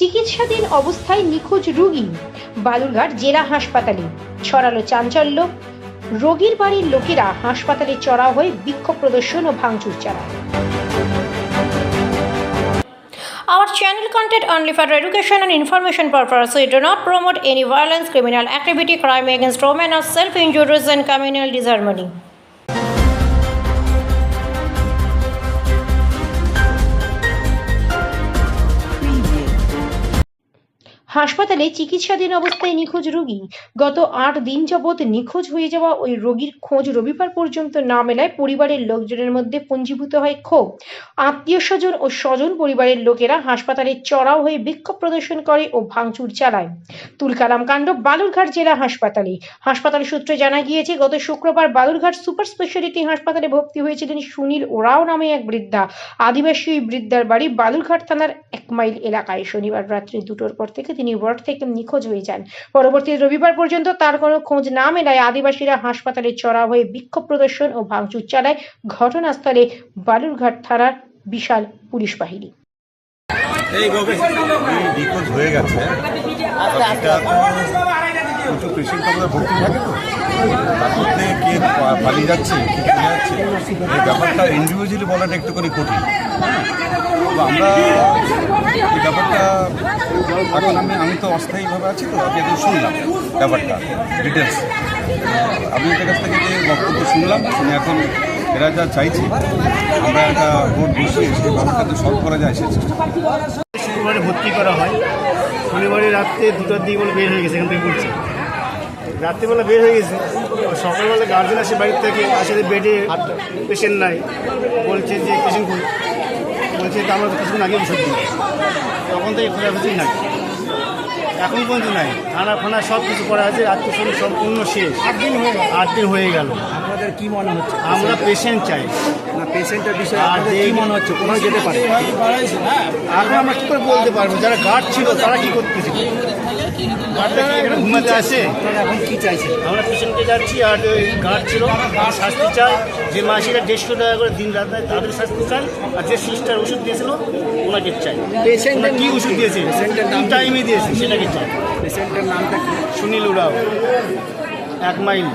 চিকিৎসাধীন অবস্থায় নিখোঁজ রোগী বালুরঘাট জেলা হাসপাতালে ছড়ালো চাঞ্চল্য রোগীর বাড়ির লোকেরা হাসপাতালে চড়া হয়ে বিক্ষোভ প্রদর্শন ও ভাঙচুর চালায় Our channel content only for education and information purpose. We do not promote any violence, criminal activity, crime against women, or self-injuries and communal disharmony. হাসপাতালে চিকিৎসাধীন অবস্থায় নিখোঁজ রোগী। গত আট দিন যাবৎ নিখোঁজ হয়ে যাওয়া ওই রোগীর খোঁজ রবিবার পর্যন্ত না মেলায় পরিবারের লোকজনের মধ্যে পুঞ্জীভূত হয় ক্ষোভ। আত্মীয় স্বজন ও স্বজন পরিবারের লোকেরা হাসপাতালে চড়াও হয়ে বিক্ষোভ প্রদর্শন করে ও ভাঙচুর চালায়। তুলকালাম কাণ্ড বালুরঘাট জেলা হাসপাতালে। হাসপাতাল সূত্রে জানা গিয়েছে, গত শুক্রবার বালুরঘাট সুপার স্পেশালিটি হাসপাতালে ভর্তি হয়েছিলেন সুনীল ওরাও নামে এক বৃদ্ধা। আদিবাসী ওই বৃদ্ধার বাড়ি বালুরঘাট থানার এক মাইল এলাকায়। শনিবার রাত্রি দুটোর পর থেকে তিনি ওয়ার্ড থেকে নিখোঁজ হয়ে যান। পরবর্তী রবিবার পর্যন্ত তার কোনো খোঁজ না মেলায় আদিবাসীরা হাসপাতালে চড়া হয়ে বিক্ষোভ প্রদর্শন ও ভাঙচুর চালায় ঘটনাস্থলে বালুরঘাট থানার বিশাল পুলিশ বাহিনী। হয়ে গেছে। পা- পালিয়ে যাচ্ছে, কে যাচ্ছে? এই ব্যাপারটা ইন্ডিভিজুয়ালি বলাটা একটুখানি কঠিন। তো আমরা এই ব্যাপারটা, এখন আমি আমি তো অস্থায়ীভাবে আছি তো আমি এখন শুনলাম ব্যাপারটা ডিটেলস আমি এদের কাছ থেকে যে বক্তব্য শুনলাম শুনে এখন এরা যা চাইছে, আমরা একটা ভোট বসিয়ে সেই ব্যাপারটাতে সলভ করা যায়, সে শুক্রবারে ভর্তি করা হয়। শনিবারে রাত্রে দুটার দিকে বলে বের হয়ে গেছে, এখান থেকে বলছে রাত্রিবেলা বের হয়ে গেছে। আর সকালবেলা গার্জেন আসে বাড়ির থেকে আসলে যে বেডে পেশেন্ট নাই। বলছে যে পেশেন্ট করি বলছে তো আমরা তো কিছুক্ষণ আগে ওষুধ দিই তখন থেকে খোঁজাখুঁজি নাই। এখন পর্যন্ত নাই। থানা ফানা সব কিছু করা আছে সব সম্পূর্ণ শেষ। আট দিন হয়ে আট দিন হয়ে গেল। আপনাদের কি মনে হচ্ছে? আমরা পেশেন্ট চাই। না পেশেন্টের বিষয়ে আপনাদের কি মনে হচ্ছে? কোথাও যেতে পারে? এখন আমরা কী করে বলতে পারব? যারা গার্ড ছিল তারা কি করতেছে? ঘুমাতে আসে? এখন কি চাইছেন? আমরা পেশেন্টকে যাচ্ছি আর গার্ড ছিল শাস্তি চাই। যে মাসিরা দেড়শো টাকা করে দিন রাত নেয় তাদের শাস্তি চাই। আর যে সিস্টার ওষুধ দিয়েছিল ওনাকে চাই। ওনার কি ওষুধ দিয়েছে? নাম কি? টাইমে দিয়েছে? সেটাকে চাই। পেশেন্টের নামটা সুনীল উড়াও এক মাইল